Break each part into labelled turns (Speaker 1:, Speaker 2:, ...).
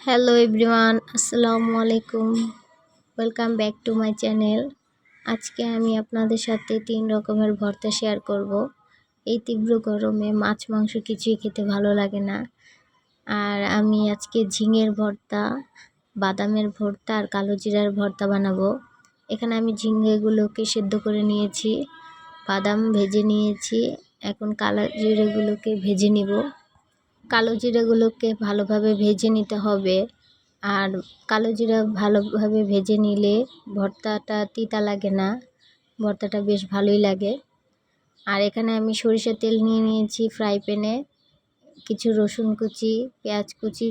Speaker 1: Hello everyone আসসালামু আলাইকুম welcome back to my channel আজকে আমি আপনাদের সাথে তিন রকমের ভর্তা শেয়ার করব। এই তীব্র গরমে মাছ, মাংস কিছুই খেতে ভালো লাগে না। আর আমি আজকে ঝিঙের ভর্তা, বাদামের ভর্তা আর কালো জিরার ভর্তা বানাবো। এখানে আমি ঝিঙেগুলোকে সেদ্ধ করে নিয়েছি, বাদাম ভেজে নিয়েছি, এখন কালো জিরেগুলোকে ভেজে নিব। কালো জিরাগুলোকে ভালোভাবে ভেজে নিতে হবে। আর কালো জিরা ভালোভাবে ভেজে নিলে ভর্তাটা তিতা লাগে না, ভর্তাটা বেশ ভালোই লাগে। আর এখানে আমি সরিষার তেল নিয়ে নিয়েছি ফ্রাই প্যানে। কিছু রসুন কুচি, পেঁয়াজ কুচি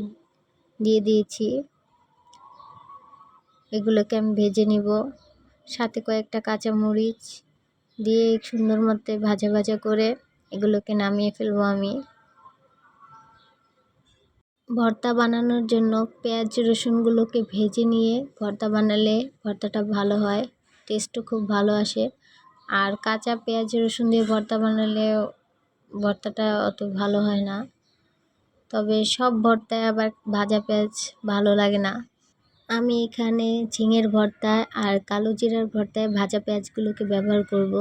Speaker 1: দিয়ে দিয়েছি। এগুলোকে আমি ভেজে নিব। সাথে কয়েকটা কাঁচামরিচ দিয়ে সুন্দর মতো ভাজা ভাজা করে এগুলোকে নামিয়ে ফেলব আমি। ভর্তা বানানোর জন্য পেঁয়াজ, রসুনগুলোকে ভেজে নিয়ে ভর্তা বানালে ভর্তাটা ভালো হয় টেস্টও খুব ভালো আসে। আর কাঁচা পেঁয়াজ, রসুন দিয়ে ভর্তা বানালে ভর্তাটা অত ভালো হয় না। তবে সব ভর্তায় আবার ভাজা পেঁয়াজ ভালো লাগে না। আমি এখানে ঝিঙের ভর্তায় আর কালো জিরার ভর্তায় ভাজা পেঁয়াজগুলোকে ব্যবহার করব।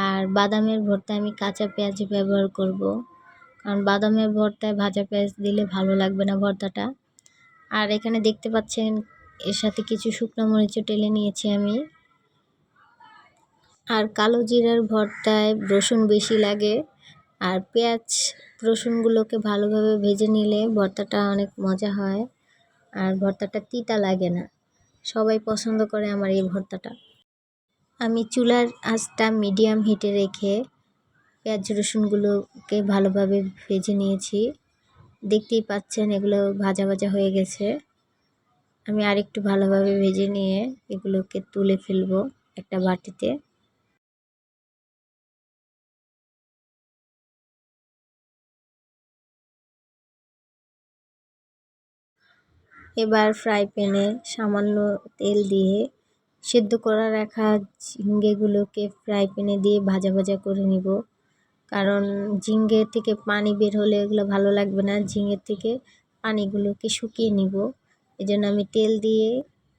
Speaker 1: আর বাদামের ভর্তায় আমি কাঁচা পেঁয়াজ ব্যবহার করব। কারণ বাদামের ভর্তায় ভাজা পেঁয়াজ দিলে ভালো লাগবে না ভর্তাটা। আর এখানে দেখতে পাচ্ছেন, এর সাথে কিছু শুকনো মরিচও টেলে নিয়েছি আমি। আর কালো জিরার ভর্তায় রসুন বেশি লাগে। আর পেঁয়াজ রসুনগুলোকে ভালোভাবে ভেজে নিলে ভর্তাটা অনেক মজা হয়। আর ভর্তাটা তিতা লাগে না। সবাই পছন্দ করে আমার এই ভর্তাটা। আমি চুলার আঁচটা মিডিয়াম হিটে রেখে পেঁয়াজ রসুনগুলোকে ভালোভাবে ভেজে নিয়েছি। দেখতেই পাচ্ছেন এগুলো ভাজা ভাজা হয়ে গেছে। আমি আরেকটু ভালোভাবে ভেজে নিয়ে এগুলোকে তুলে ফেলব একটা বাটিতে। এবার ফ্রাই প্যানে সামান্য তেল দিয়ে সেদ্ধ করা রাখা ঝিঙ্গেগুলোকে ফ্রাই প্যানে দিয়ে ভাজা ভাজা করে নিব। কারণ ঝিঙ্গে থেকে পানি বের হলে এগুলো ভালো লাগবে না। ঝিঙের থেকে পানিগুলোকে শুকিয়ে নিব। এই জন্য আমি তেল দিয়ে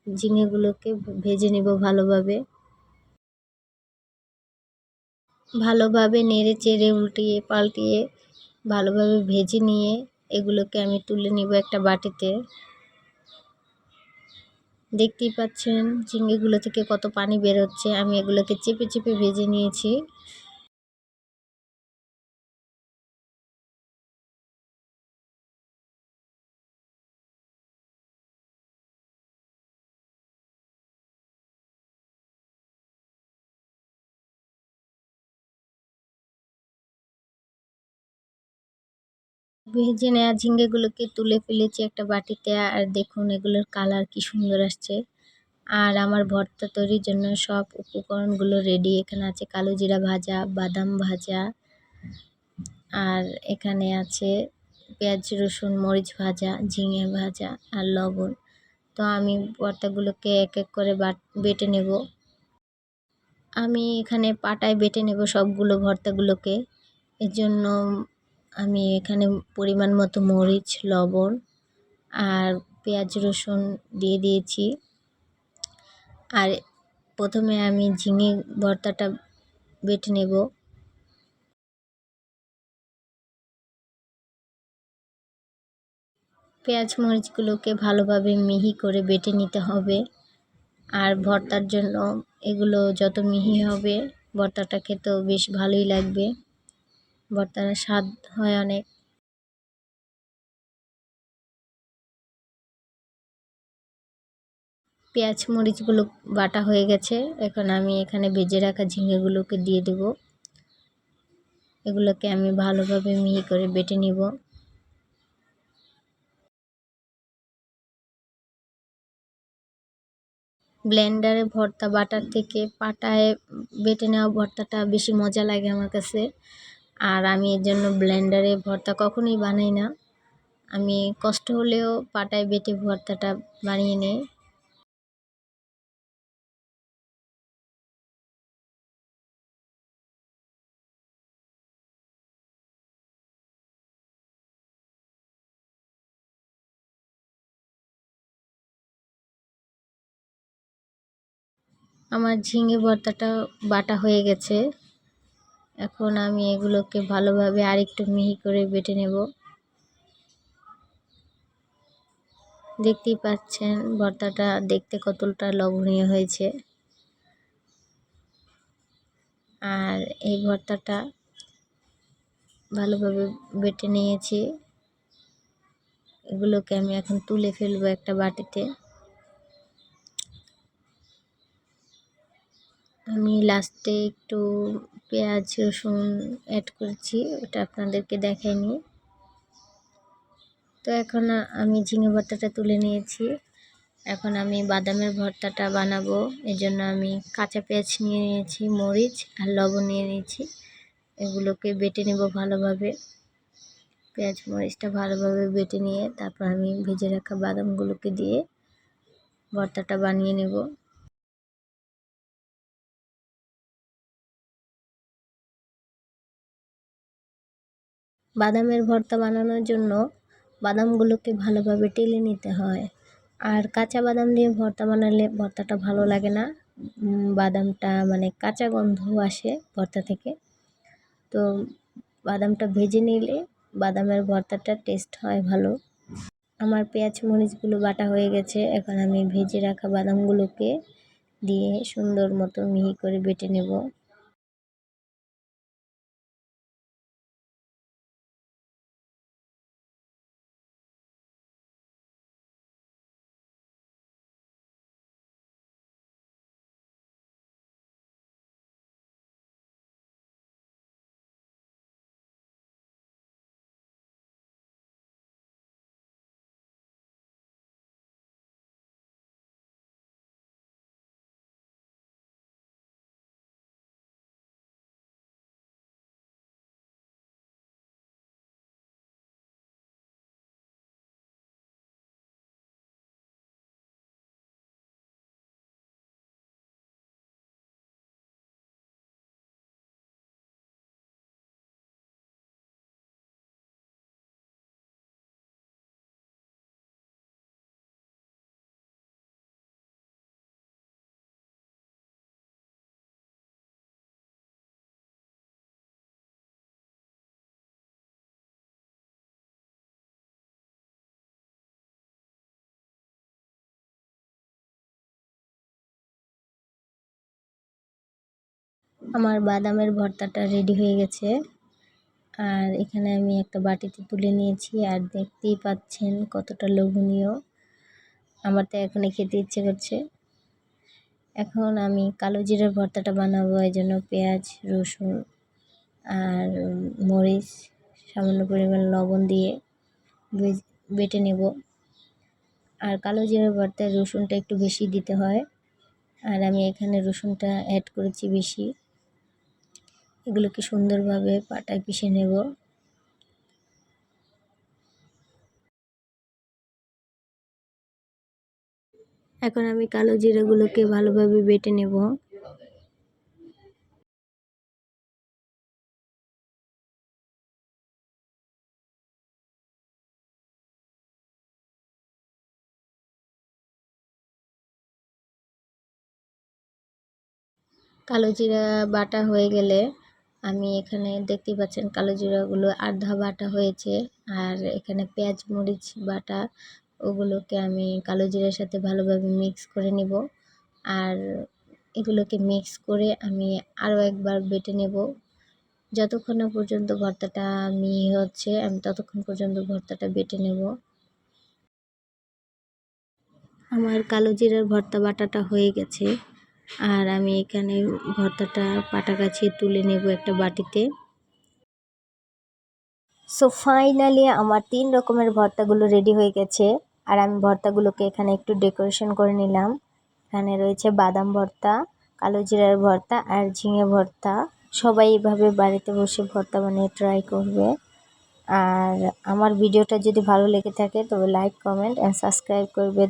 Speaker 1: ঝিঙেগুলোকে ভেজে নিব ভালোভাবে। ভালোভাবে নেড়ে চেড়ে উল্টিয়ে পাল্টিয়ে ভালোভাবে ভেজে নিয়ে এগুলোকে আমি তুলে নিব একটা বাটিতে। দেখতেই পাচ্ছেন ঝিঙ্গেগুলো থেকে কত পানি বেরোচ্ছে আমি এগুলোকে চেপে চেপে ভেজে নিয়েছি। ভেজে নেওয়া ঝিঙ্গেগুলোকে তুলে ফেলেছি একটা বাটিতে, আর দেখুন এগুলোর কালার কি সুন্দর আসছে। আর আমার ভর্তা তৈরির জন্য সব উপকরণগুলো রেডি এখানে আছে কালো জিরা ভাজা, বাদাম ভাজা, আর এখানে আছে পেঁয়াজ, রসুন, মরিচ ভাজা, ঝিঙে ভাজা আর লবণ। তো আমি ভর্তাগুলোকে এক এক করে বেটে নেব। আমি এখানে পাটায় বেটে নেব সবগুলো ভর্তাগুলোকে। এর জন্য আমি এখানে পরিমাণ মতো মরিচ, লবণ আর পেঁয়াজ রসুন দিয়ে দিয়েছি। আর প্রথমে আমি ঝিঙে ভর্তাটা বেটে নেব। পেঁয়াজ মরিচগুলোকে ভালোভাবে মিহি করে বেটে নিতে হবে। আর ভর্তার জন্য এগুলো যত মিহি হবে, ভর্তাটা খেতেও বেশ ভালোই লাগবে। ভর্তার স্বাদ হয় অনেক। পেঁয়াজ, মরিচগুলো বাটা হয়ে গেছে। এখন আমি এখানে ভেজে রাখা ঝিঙেগুলোকে দিয়ে দেব। এগুলোকে আমি ভালোভাবে মিহি করে বেটে নিব। ব্লেন্ডারে ভর্তা বাটার থেকে পাটায় বেটে নেওয়া ভর্তাটা বেশি মজা লাগে আমার কাছে। আর আমি এর জন্য ব্লেন্ডারে ভর্তা কখনোই বানাই না। আমি কষ্ট হলেও পাটায় বেটে ভর্তাটা বানিয়ে নিই। আমার ঝিঙে ভর্তাটা বাটা হয়ে গেছে। এখন আমি এগুলোকে ভালোভাবে আরেকটু মিহি করে বেটে নেব। দেখতেই পাচ্ছেন, ভর্তাটা দেখতে কতটা লবণীয় হয়েছে। আর এই ভর্তাটা ভালোভাবে বেটে নিয়েছি। এগুলোকে আমি এখন তুলে ফেলব একটা বাটিতে। আমি লাস্টে একটু পেঁয়াজ, রসুন অ্যাড করেছি, ওটা আপনাদেরকে দেখাইনি তো এখন আমি ঝিঙে ভর্তাটা তুলে নিয়েছি। এখন আমি বাদামের ভর্তাটা বানাবো, এজন্য আমি কাঁচা পেঁয়াজ নিয়ে নিয়েছি, মরিচ আর লবণ নিয়ে নিয়েছি। এগুলোকে বেটে নেব ভালোভাবে। পেঁয়াজ, মরিচটা ভালোভাবে বেটে নিয়ে তারপর আমি ভেজে রাখা বাদামগুলোকে দিয়ে ভর্তাটা বানিয়ে নেব। বাদামের ভর্তা বানানোর জন্য বাদামগুলোকে ভালোভাবে টেলে নিতে হয়। আর কাঁচা বাদাম দিয়ে ভর্তা বানালে ভর্তাটা ভালো লাগে না। বাদামটা মানে কাঁচা গন্ধ আসে ভর্তা থেকে। তো বাদামটা ভেজে নিলে বাদামের ভর্তাটা টেস্ট হয় ভালো। আমার পেঁয়াজ মরিচগুলো বাটা হয়ে গেছে। এখন আমি ভেজে রাখা বাদামগুলোকে দিয়ে সুন্দর মতো মিহি করে বেটে নেব। আমার বাদামের ভর্তাটা রেডি হয়ে গেছে। আর এখানে আমি একটা বাটিতে তুলে নিয়েছি আর দেখতেই পাচ্ছেন কতটা লোভনীয়। আমার তো এখনই খেতে ইচ্ছে করছে। এখন আমি কালো জিরের ভর্তাটা বানাবো, এই জন্য পেঁয়াজ, রসুন আর মরিচ, সামান্য পরিমাণ লবণ দিয়ে বেটে নেব। আর কালো জিরের ভর্তায় রসুনটা একটু বেশি দিতে হয়। আর আমি এখানে রসুনটা অ্যাড করেছি বেশি। এগুলোকে সুন্দরভাবে পাটায় পিষে নেব। এখন আমি কালো জিরাগুলোকে ভালোভাবে বেটে নেব। কালো জিরা বাটা হয়ে গেলে আমি এখানে দেখতে পাচ্ছেন কালো জিরাগুলো আধা বাটা হয়েছে। আর এখানে পেঁয়াজ, মরিচ, বাটা, ওগুলোকে আমি কালো জিরার সাথে ভালোভাবে মিক্স করে নিব। আর এগুলোকে মিক্স করে আমি আরও একবার বেটে নেব। যতক্ষণ না পর্যন্ত ভর্তাটা মিহি হচ্ছে, আমি ততক্ষণ পর্যন্ত ভর্তাটা বেটে নেব। আমার কালো জিরার ভর্তা বাটাটা হয়ে গেছে। আর আমি এখানে ভর্তাটা পাটা কাছিয়ে তুলে নেব একটা বাটিতে। সো ফাইনালি আমার তিন রকমের ভর্তাগুলো রেডি হয়ে গেছে। আর আমি ভর্তাগুলোকে এখানে একটু ডেকোরেশন করে নিলাম। এখানে রয়েছে বাদাম ভর্তা, কালো জিরার ভর্তা আর ঝিঙে ভর্তা। সবাই এভাবে বাড়িতে বসে ভর্তা বানিয়ে ট্রাই করবে। আর আমার ভিডিওটা যদি ভালো লেগে থাকে তবে লাইক কমেন্ট অ্যান্ড সাবস্ক্রাইব করবে।